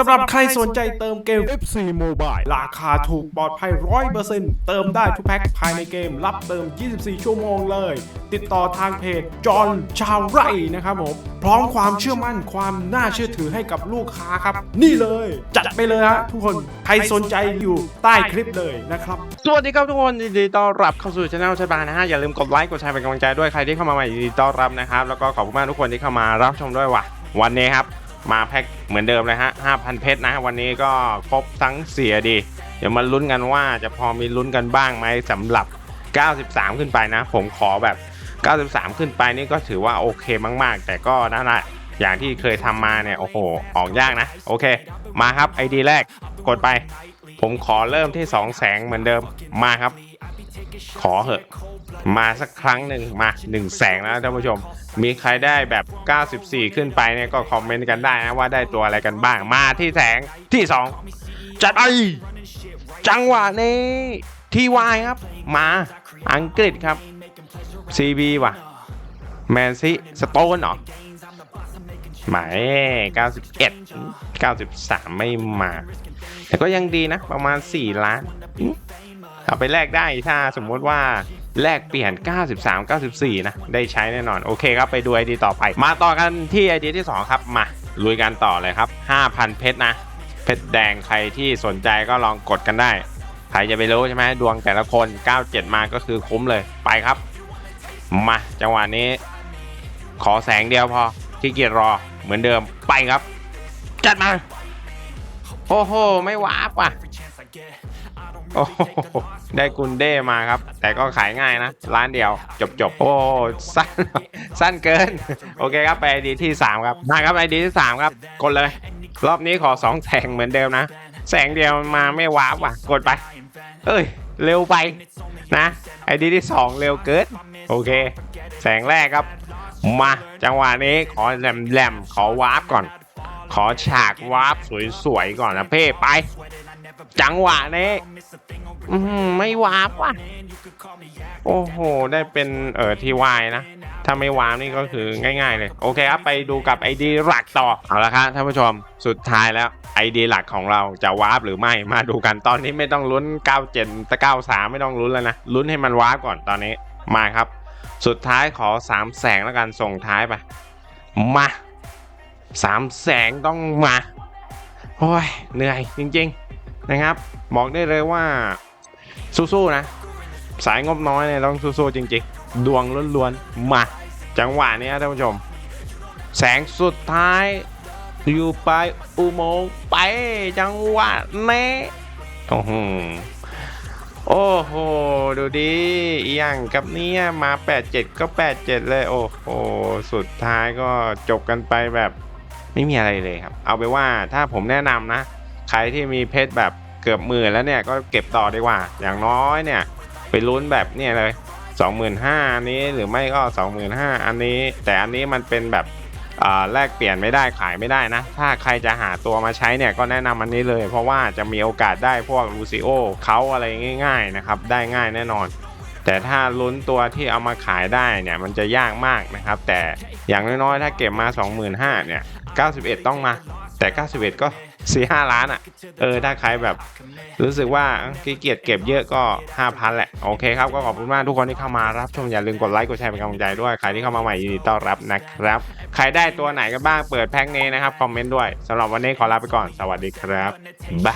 สำหรับใครสนใจเติมเกม FC Mobile ราคาถูกปลอดภัย 100%เติมได้ทุกแพ็คภายในเกม รับเติม 24 ชั่วโมงเลย ติดต่อทางเพจจอห์นชาวไร่นะครับผม พร้อมความเชื่อมั่นความน่าเชื่อถือให้กับลูกค้าครับ นี่เลย จัดไปเลยฮะทุกคนใครสนใจอยู่ใต้คลิปเลยนะครับ สวัสดีครับทุกคนยินดีต้อนรับเข้าสู่ช anel ชาบานะฮะอย่าลืมกดไลค์กดแชร์เป็นกำลังใจด้วยใครที่เข้ามาใหม่ยินดีต้อนรับนะครับแล้วก็ขอบคุณมากทุกคนที่เข้ามารับชมด้วยว่ะวันนี้ครับ มาแพ็คเหมือนเดิมเลยฮะ 5,000 เพชรนะ วันนี้ก็ครบทั้งเสียดี เดี๋ยวมาลุ้นกันว่าจะพอมีลุ้นกันบ้างไหมสำหรับ 93 ขึ้นไปนะ ผมขอแบบ 93 ขึ้นไปนี่ก็ถือว่าโอเคมาก ๆ แต่ก็นั่นแหละอย่างที่เคยทำมาเนี่ย โอ้โห ออกยากนะ โอเค มาครับไอดีแรกกดไป ผมขอเริ่มที่ 2 แสงเหมือนเดิมมาครับ ขอเหอะ มาสักครั้งหนึ่งมา1แสงนะท่านผู้ชม มีใครได้แบบ 94 ขึ้นไปเนี่ยก็คอมเมนต์กันได้นะว่าได้ตัวอะไรกันบ้าง มาที่แสงที่ 2 จัดไปจังหวะนี้ทีวายครับ มาอังกฤษครับ CB ว่ะ แมนซีสโตนเหรอหมาย91 93 ไม่มา แต่ก็ยังดีนะ ประมาณ 4 ล้าน เอาไปแลกได้ถ้าสมมติว่า แลกเปลี่ยน 93 94 นะ ได้ใช้แน่นอน โอเคครับ ไปดู ID ต่อไป มาต่อกันที่ ID ที่ 2 ครับ มาลุยกันต่อเลยครับ 5,000 เพชรนะ เพชรแดงใครที่สนใจก็ลองกดกันได้ ใครจะไปรู้ใช่ไหมดวงแต่ละคน 97 มาก็คือคุ้มเลยไปครับ มาจังหวะนี้ ขอแสงเดียวพอขี้เกียจรอเหมือนเดิมไปครับ จัดมา โอ้โห ไม่วาร์ปว่ะ โอ้โหได้กุนเด้มาครับ แต่ก็ขายง่ายนะ ร้านเดียว จบจบโอ้สั้นสั้นเกิน โอเคครับไปไอดีที่ 3 ครับมาครับไอดีที่ 3 ครับ กดเลย รอบนี้ขอ2แสงเหมือนเดิมนะ แสงเดียวมาไม่วาร์ปว่ะ กดไป เอ้ย เร็วไปนะไอดีที่ 2 เร็วเกินโอเค แสงแรกครับ มาจังหวะนี้ขอแหลมๆขอวาร์ปก่อน ขอฉากวาร์ปสวยๆก่อนนะเพ่ไป จังหวะนี้ไม่วาร์ปว่ะ โอ้โห ได้เป็นเออทีวายนะ ถ้าไม่วาร์ปนี่ก็คือง่าย ๆ เลย โอเคครับ ไปดูกับ ID หลักต่อ เอาละครับท่านผู้ชม สุดท้ายแล้ว ID หลักของเราจะวาร์ปหรือไม่ มาดูกันตอนนี้ไม่ต้องลุ้น 97ต่93 ไม่ต้องลุ้นแล้วนะ ลุ้นให้มันวาร์ปก่อนตอนนี้ มาครับ สุดท้ายขอ 3 แสงแล้วกันส่งท้ายไป มาสามแสงต้องมา โอ้ย เหนื่อยจริง ๆ นะครับบอกได้เลยว่าสู้ๆนะ สายงบน้อยเนี่ยต้องสู้ๆจริงๆ ดวงล้วนๆ มาจังหวะนี้ท่านผู้ชม แสงสุดท้ายอยู่ไปอุโมงค์ไปจังหวะนี้โอ้โหโอ้โห ดูดิอย่างกับเนี้ยมา 87 ก็ 87 เลย โอ้โห สุดท้ายก็จบกันไปแบบไม่มีอะไรเลยครับ เอาไปว่าถ้าผมแนะนำนะ ใครที่มีเพชรแบบเกือบหมื่นแล้วเนี่ยก็เก็บต่อดีกว่า อย่างน้อยเนี่ยไปลุ้นแบบเนี่ยเลย 25,000อันนี้หรือไม่ก็ 25,000อันนี้ แต่อันนี้มันเป็นแบบอ่าแลกเปลี่ยนไม่ได้ขายไม่ได้นะ ถ้าใครจะหาตัวมาใช้เนี่ยก็แนะนำอันนี้เลย เพราะว่าจะมีโอกาสได้พวกลูซิโอเขาอะไรง่าย ๆนะครับ ได้ง่ายแน่นอน แต่ถ้าลุ้นตัวที่เอามาขายได้เนี่ยมันจะยากมากนะครับ แต่อย่างน้อยๆ ถ้าเก็บมา 25,000เนี่ย91 ต้องมา แต่ 91 ก็ สี่ห้าล้านอะ เออ ถ้าใครแบบ รู้สึกว่าขี้เกียจเก็บเยอะก็ห้าพันแหละ โอเคครับ ก็ขอบคุณมากทุกคนที่เข้ามารับชมอย่าลืมกดไลค์กดแชร์เป็นกำลังใจด้วย ใครที่เข้ามาใหม่ยินดีต้อนรับนะครับ ใครได้ตัวไหนกันบ้างเปิดแพ็คนี้นะครับคอมเมนต์ด้วยสำหรับวันนี้ขอลาไปก่อนสวัสดีครับบ๊าย